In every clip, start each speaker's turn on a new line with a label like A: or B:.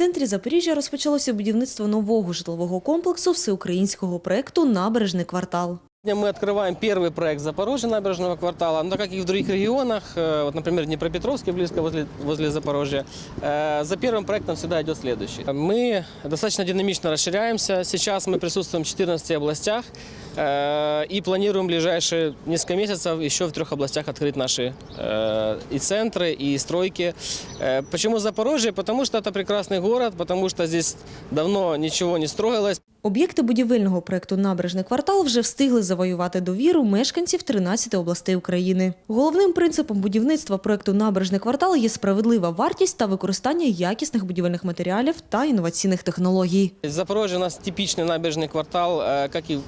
A: центрі Запоріжжя розпочалося будівництво нового житлового комплексу всеукраїнського проекту Набережний квартал.
B: Сегодня мы открываем первый проект Запорожья набережного квартала, но как и в других регионах, э, вот, например, Днепропетровске, близко возле, возле Запорожья, э, за первым проектом всегда идет следующий. Мы достаточно динамично расширяемся. Сейчас мы присутствуем в 14 областях э, и планируем в ближайшие несколько месяцев еще в трех областях открыть наши э, и центры, и стройки. Э, Почему Запорожье? Потому что это прекрасный город, потому что здесь давно ничего не строилось.
A: Об'єкти будівельного проекту Набережний квартал вже встигли завоювати довіру мешканців 13 областей України. Головним принципом будівництва проекту Набережний квартал є справедлива вартість та використання якісних будівельних матеріалів та інноваційних технологій.
B: Запорожье у нас типичный набережный квартал, э, как и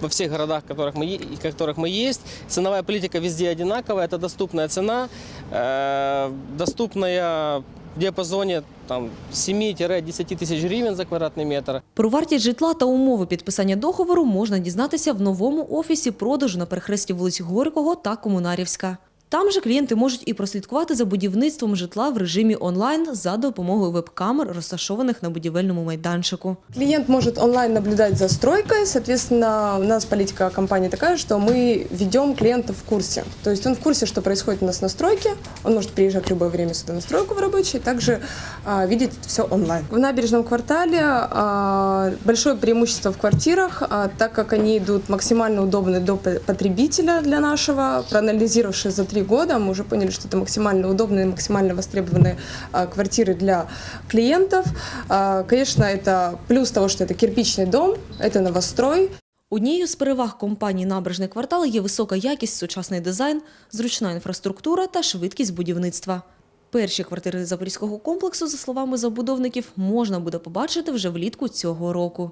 B: во всех городах, в которых мы, е- и которых мы есть. Ценовая политика везде одинаковая. Это доступная цена, э, доступная в діапазоні там, 7-10 тисяч гривень за квадратний метр.
A: Про вартість житла та умови підписання договору можна дізнатися в новому офісі продажу на перехресті вулиць Горького та Комунарівська. Там же клієнти можуть і прослідкувати за будівництвом житла в режимі онлайн за допомогою веб-камер, розташованих на будівельному майданчику.
C: Клиент может онлайн наблюдать за стройкой, соответственно, у нас политика компании такая, что мы ведем клиента в курсе. То есть он в курсе, что происходит у нас на стройке, он может приезжать в любое время сюда на стройку в рабочий, также а, видеть все онлайн. В набережном квартале а, большое преимущество в квартирах, так как они идут максимально удобны до потребителя для нашего. Проанализировавшись за три года, мы уже поняли, что это максимально удобные и максимально востребованные а, квартиры для клиентов. А, Конечно, это плюс того, что это кирпичный дом, это новострой.
A: Однією з переваг компанії «Набережний квартал» є висока якість, сучасний дизайн, зручна інфраструктура та швидкість будівництва. Перші квартири запорізького комплексу, за словами забудовників, можна буде побачити вже влітку цього року.